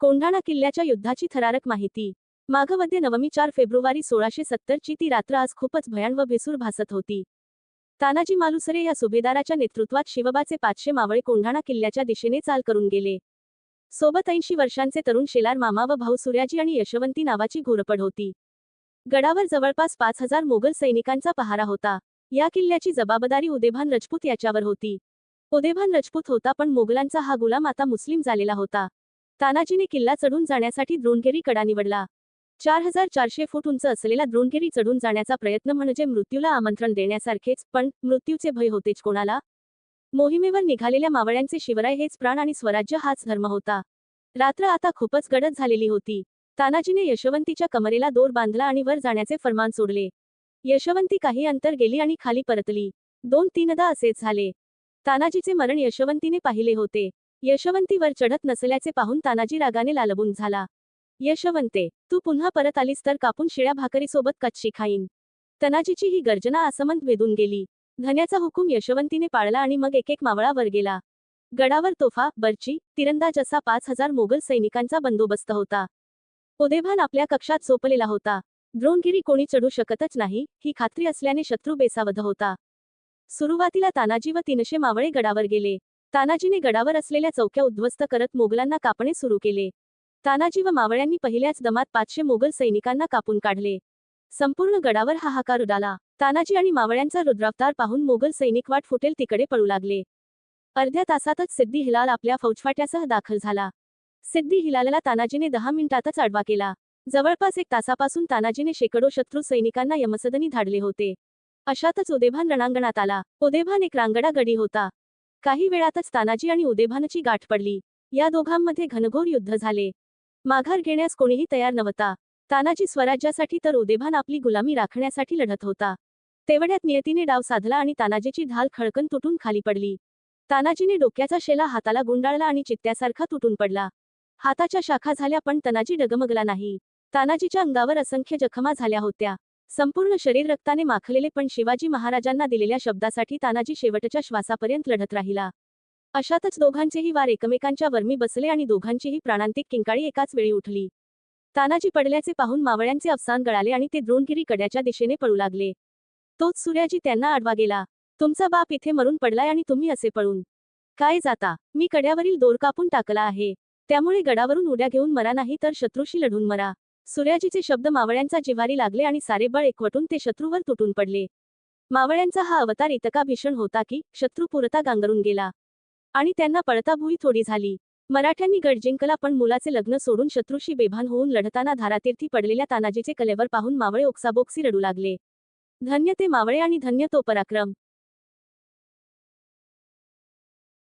कोंढाणा किल्ल्याच्या युद्धाची थरारक माहिती. माघवद्य नवमी चार फेब्रुवारी सोळाशे सत्तरची ती रात्र आज खूपच भयान व भेसूर भासत होती. तानाजी मालुसरे या सुभेदाराच्या नेतृत्वात शिवबाचे पाचशे मावळे कोंढाणा किल्ल्याच्या दिशेने चाल करून गेले. सोबत ऐंशी वर्षांचे तरुण शेलार मामा व भाऊ सूर्याजी आणि यशवंती नावाची घोरपड होती. गडावर जवळपास पाच हजार मोगल सैनिकांचा पहारा होता. या किल्ल्याची जबाबदारी उदेभान रजपूत याच्यावर होती. उदेभान रजपूत होता पण मोगलांचा हा गुलाम आता मुस्लिम झालेला होता. तानाजीने किल्ला चढून जाण्यासाठी द्रोणगिरी कडा निवडला. चार हजार चारशे फूट उंच असलेला द्रोणगिरी चढून जाण्याचा प्रयत्न म्हणजे मृत्यूला आमंत्रण देण्यासारखेच पण मृत्यूचे भय होतेच कोणाला? मोहिमेवर निघालेल्या मावळ्यांचे शिवराय हेच प्राण आणि स्वराज्य हाच धर्म होता. रात्र आता खूपच गडद झालेली होती. तानाजीने यशवंतीच्या कमरेला दोर बांधला आणि वर जाण्याचे फरमान सोडले. यशवंती काही अंतर गेली आणि खाली परतली. दोन तीनदा असेच झाले. तानाजीचे मरण यशवंतीने पाहिले होते. यशवंतीवर चढत नसल्याचे पाहून तानाजी रागाने लालबून झाला. यशवंते तू पुन्हा परत आलीस तर कापून शिळ्या भाकरीसोबत कच्ची खाईन. तनाजीची ही गर्जना आसमंत वेधून गेली. धन्याचा हुकूम यशवंतीने पाळला आणि मग एक एक मावळावर गेला. गडावर तोफा बर्ची तिरंदाज असा पाच हजार मोगल सैनिकांचा बंदोबस्त होता. उदेभान आपल्या कक्षात झोपलेला होता. द्रोणगिरी कोणी चढू शकतच नाही ही खात्री असल्याने शत्रू बेसावध होता. सुरुवातीला तानाजी व तीनशे मावळे गडावर गेले. तानाजीने गडावर असलेल्या चौक्या उद्ध्वस्त करत मोगलांना कापणे सुरू केले. तानाजी व मावळ्यांनी पहिल्याच दमात पाचशे मोगल सैनिकांना कापून काढले. संपूर्ण गडावर हाहाकार उडाला. तानाजी आणि मावळ्यांचा रुद्रावतार पाहून मोगल सैनिक वाट फुटेल तिकडे पळू लागले. अर्ध्या तासातच सिद्धी हिलाल आपल्या फौजफाट्यासह दाखल झाला. सिद्धी हिलालला तानाजीने दहा मिनिटातच आडवा केला. जवळपास एक तासापासून तानाजीने शेकडो शत्रू सैनिकांना यमसदनी धाडले होते. अशातच उदेभान रणांगणात आला. उदेभान एक रांगडा गडी होता. काही वेळातच तानाजी आणि उदेभानची गाठ पडली. या दोघांमध्ये घनघोर युद्ध झाले. माघार घेण्यास कोणीही तयार नव्हता. तानाजी स्वराज्यासाठी तर उदेभान आपली गुलामी राखण्यासाठी लढत होता. तेवढ्यात नियतीने डाव साधला आणि तानाजीची ढाल खळकन तुटून खाली पडली. तानाजीने डोक्याचा शेला हाताला गुंडाळला आणि चित्त्यासारखा तुटून पडला. हाताच्या शाखा झाल्या पण तनाजी डगमगला नाही. तानाजीच्या अंगावर असंख्य जखमा झाल्या होत्या. संपूर्ण शरीर रक्ताने माखलेले पण शिवाजी महाराजांना दिलेल्या शब्दासाठी तानाजी शेवटच्या श्वासापर्यंत लढत राहिला. अशातच दोघांचेही वार एकमेकांच्या वर्मी बसले आणि दोघांचीही प्राणांतिक किंकाळी एकाच वेळी उठली. तानाजी पडल्याचे पाहून मावळ्यांचे अफसान गळाले आणि ते द्रोणगिरी कड्याच्या दिशेने पळू लागले. तोच सूर्याजी त्यांना आडवा गेला. तुमचा बाप इथे मरून पडलाय आणि तुम्ही असे पळून. काय जाता? मी कड्यावरील दोर कापून टाकला आहे. त्यामुळे गडावरून उड्या घेऊन मरा नाही तर शत्रूशी लढून मरा. सूर्याजीचे शब्द मावळ्यांचा जिव्हारी लागले आणि सारे बळ एकवटून ते शत्रूवर तुटून पडले. मावळ्यांचा हा अवतार इतका भीषण होता की शत्रू पुरता गांगरून गेला. आणि त्यांना पळता भुई थोडी झाली. मराठ्यांनी गड जिंकला पण मुलाचे लग्न सोडून शत्रूशी बेभान होऊन लढताना धारातीर्थी पडलेल्या तानाजीचे कलेवर पाहून मावळे ओक्साबोक्सी रडू लागले. धन्य ते मावळे आणि धन्य तो पराक्रम.